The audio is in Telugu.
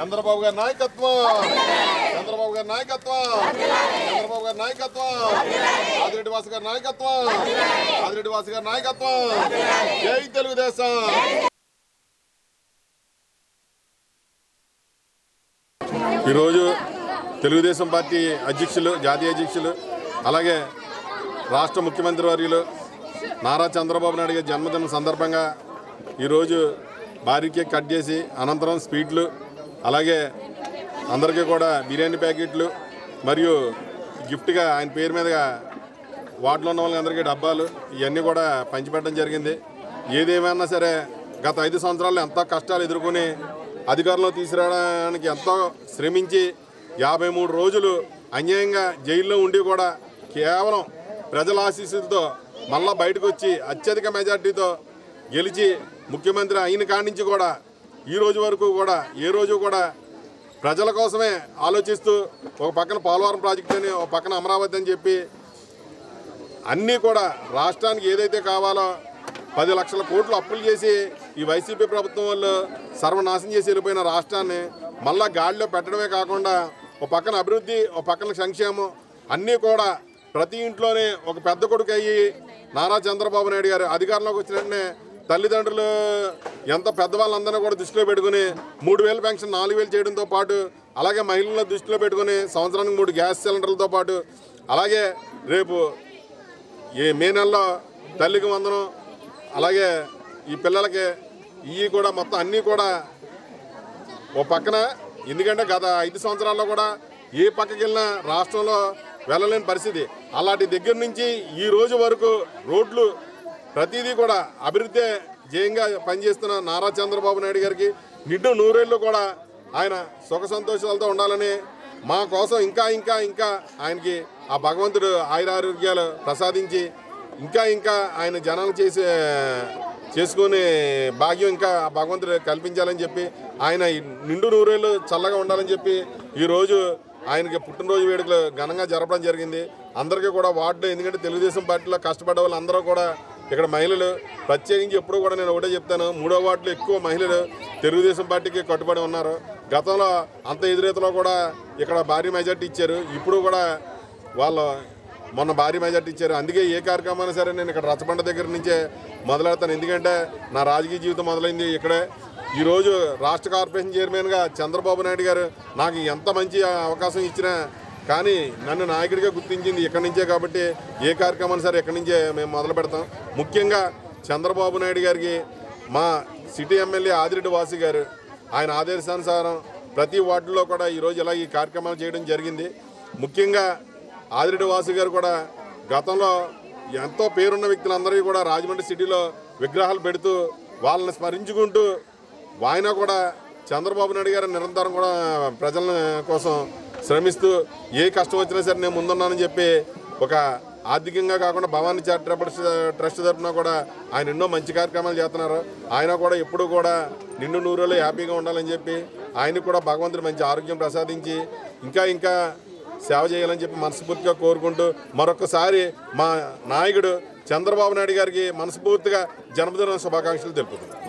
చంద్రబాబు గారి నాయకత్వం. చంద్రబాబు గారి నాయకత్వం. చంద్రబాబు గారి నాయకత్వం. ఆదిరెడ్డి వాసు గారి నాయకత్వం. ఆదిరెడ్డి వాసు గారి నాయకత్వం. జై తెలుగుదేశం. ఈరోజు తెలుగుదేశం పార్టీ అధ్యక్షులు జాతీయ అధ్యక్షులు అలాగే రాష్ట్ర ముఖ్యమంత్రి వర్యులు నారా చంద్రబాబు నాయుడు గారి జన్మదినం సందర్భంగా ఈరోజు భారీకే కట్ చేసి అనంతరం స్వీట్లు అలాగే అందరికీ కూడా బిర్యానీ ప్యాకెట్లు మరియు గిఫ్ట్గా ఆయన పేరు మీదుగా వార్డులో ఉన్న వాళ్ళందరికీ డబ్బాలు ఇవన్నీ కూడా పంచిపెట్టడం జరిగింది. ఏదేమైనా సరే గత ఐదు సంవత్సరాలు ఎంతో కష్టాలు ఎదుర్కొని అధికారంలో తీసుకురావడానికి ఎంతో శ్రమించి యాభై మూడు రోజులు అన్యాయంగా జైల్లో ఉండి కూడా కేవలం ప్రజల ఆశీస్సులతో మళ్ళా బయటకు వచ్చి అత్యధిక మెజార్టీతో గెలిచి ముఖ్యమంత్రి అయిన కాడి నుంచి కూడా ఈ రోజు వరకు కూడా ఏ రోజు కూడా ప్రజల కోసమే ఆలోచిస్తూ ఒక పక్కన పోలవరం ప్రాజెక్ట్ అని ఒక పక్కన అమరావతి అని చెప్పి అన్నీ కూడా రాష్ట్రానికి ఏదైతే కావాలో పది లక్షల కోట్లు అప్పులు చేసి ఈ వైసీపీ ప్రభుత్వం వాళ్ళు సర్వనాశనం చేసి వెళ్ళిపోయిన రాష్ట్రాన్ని మళ్ళా గాడిలో పెట్టడమే కాకుండా ఒక పక్కన అభివృద్ధి ఒక పక్కన సంక్షేమం అన్నీ కూడా ప్రతి ఇంట్లోనే ఒక పెద్ద కొడుకు అయ్యి నారా చంద్రబాబు నాయుడు గారు అధికారంలోకి వచ్చిన వెంటనే తల్లిదండ్రులు ఎంత పెద్దవాళ్ళందరినీ కూడా దృష్టిలో పెట్టుకుని మూడు వేలు పెన్షన్ నాలుగు వేలు చేయడంతో పాటు అలాగే మహిళలను దృష్టిలో పెట్టుకుని సంవత్సరానికి మూడు గ్యాస్ సిలిండర్లతో పాటు అలాగే రేపు ఈ మే నెలలో తల్లికి వందనం అలాగే ఈ పిల్లలకి ఇవి కూడా మొత్తం అన్నీ కూడా ఓ పక్కన. ఎందుకంటే గత ఐదు సంవత్సరాల్లో కూడా ఏ పక్కకి వెళ్ళినా రాష్ట్రంలో వెళ్ళలేని పరిస్థితి. అలాంటి దగ్గర నుంచి ఈ రోజు వరకు రోడ్లు ప్రతిదీ కూడా అభివృద్ధి జయంగా పనిచేస్తున్న నారా చంద్రబాబు నాయుడు గారికి నిండు నూరేళ్ళు కూడా ఆయన సుఖ సంతోషాలతో ఉండాలని మా కోసం ఇంకా ఇంకా ఇంకా ఆయనకి ఆ భగవంతుడు ఆయురారోగ్యాలు ప్రసాదించి ఇంకా ఇంకా ఆయన జనాలు చేసే చేసుకునే భాగ్యం ఇంకా ఆ భగవంతుడు కల్పించాలని చెప్పి ఆయన నిండు నూరేళ్ళు చల్లగా ఉండాలని చెప్పి ఈరోజు ఆయనకి పుట్టినరోజు వేడుకలు ఘనంగా జరపడం జరిగింది. అందరికీ కూడా వార్డు ఎందుకంటే తెలుగుదేశం పార్టీలో కష్టపడే వాళ్ళందరూ కూడా ఇక్కడ మహిళలు ప్రత్యేకించి ఎప్పుడు కూడా నేను ఒకటే చెప్తాను. మూడో వార్డులో ఎక్కువ మహిళలు తెలుగుదేశం పార్టీకి కట్టుబడి ఉన్నారు. గతంలో అంత ఎదురేతలో కూడా ఇక్కడ భారీ మెజార్టీ ఇచ్చారు. ఇప్పుడు కూడా వాళ్ళు మొన్న భారీ మెజార్టీ ఇచ్చారు. అందుకే ఏ కార్యక్రమం సరే నేను ఇక్కడ రచ్చబండ దగ్గర నుంచే మొదలెడతాను. ఎందుకంటే నా రాజకీయ జీవితం మొదలైంది ఇక్కడే. ఈరోజు రాష్ట్ర కార్పొరేషన్ చైర్మన్గా చంద్రబాబు నాయుడు గారు నాకు ఎంత మంచి అవకాశం ఇచ్చినా కానీ నన్ను నాయకుడిగా గుర్తించింది ఇక్కడి నుంచే కాబట్టి ఏ కార్యక్రమాన్ని సరే ఇక్కడి నుంచే మేము మొదలు పెడతాం. ముఖ్యంగా చంద్రబాబు నాయుడు గారికి మా సిటీ ఎమ్మెల్యే ఆదిరెడ్డి వాసి గారు ఆయన ఆదేశానుసారం ప్రతి వార్డులో కూడా ఈరోజు ఇలా ఈ కార్యక్రమాలు చేయడం జరిగింది. ముఖ్యంగా ఆదిరెడ్డి వాసు గారు కూడా గతంలో ఎంతో పేరున్న వ్యక్తులందరికీ కూడా రాజమండ్రి సిటీలో విగ్రహాలు పెడుతూ వాళ్ళని స్మరించుకుంటూ ఆయన కూడా చంద్రబాబు నాయుడు గారు నిరంతరం కూడా ప్రజల కోసం శ్రమిస్తూ ఏ కష్టం వచ్చినా సరే నేను ముందున్నానని చెప్పి ఒక ఆర్థికంగా కాకుండా భవానీ చారిటబుల్ ట్రస్ట్ తరఫున కూడా ఆయన ఎన్నో మంచి కార్యక్రమాలు చేస్తున్నారు. ఆయన కూడా ఎప్పుడు కూడా నిండు నూరులో హ్యాపీగా ఉండాలని చెప్పి ఆయనకు కూడా భగవంతుడు మంచి ఆరోగ్యం ప్రసాదించి ఇంకా ఇంకా సేవ చేయాలని చెప్పి మనస్ఫూర్తిగా కోరుకుంటూ మరొకసారి మా నాయకుడు చంద్రబాబు నాయుడు గారికి మనస్ఫూర్తిగా జన్మదిన శుభాకాంక్షలు తెలుపుతున్నాను